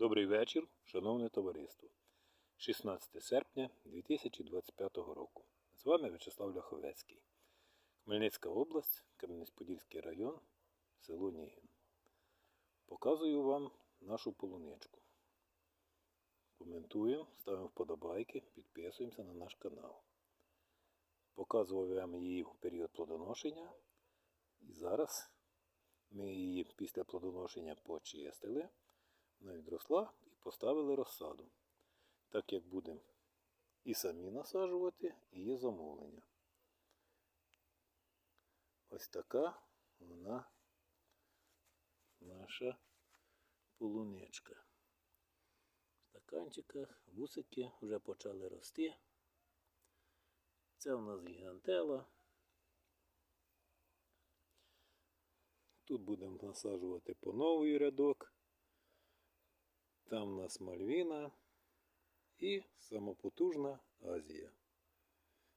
Добрий вечір, шановне товариство. 16 серпня 2025 року. З вами Вячеслав Ляховецький. Хмельницька область, Кам'янець-Подільський район, село Нігін. Показую вам нашу полуничку. Коментуємо, ставимо вподобайки, підписуємося на наш канал. Показував вам її в період плодоношення. І зараз ми її після плодоношення почистили. Вона відросла і поставили розсаду. Так як будемо і самі насаджувати, і є замовлення. Ось така вона наша полуничка. В стаканчиках вусики вже почали рости. Це у нас гігантела. Тут будемо насаджувати по новий рядок. Там у нас Мальвіна і самопотужна Азія.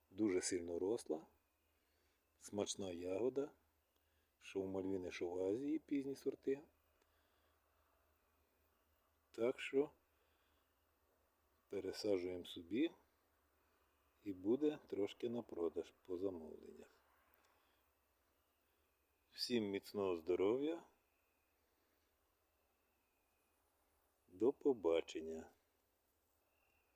Дуже сильно росла, смачна ягода, що в Мальвіни, що в Азії пізні сорти. Так що пересаджуємо собі і буде трошки на продаж по замовленнях. Всім міцного здоров'я. До побачення.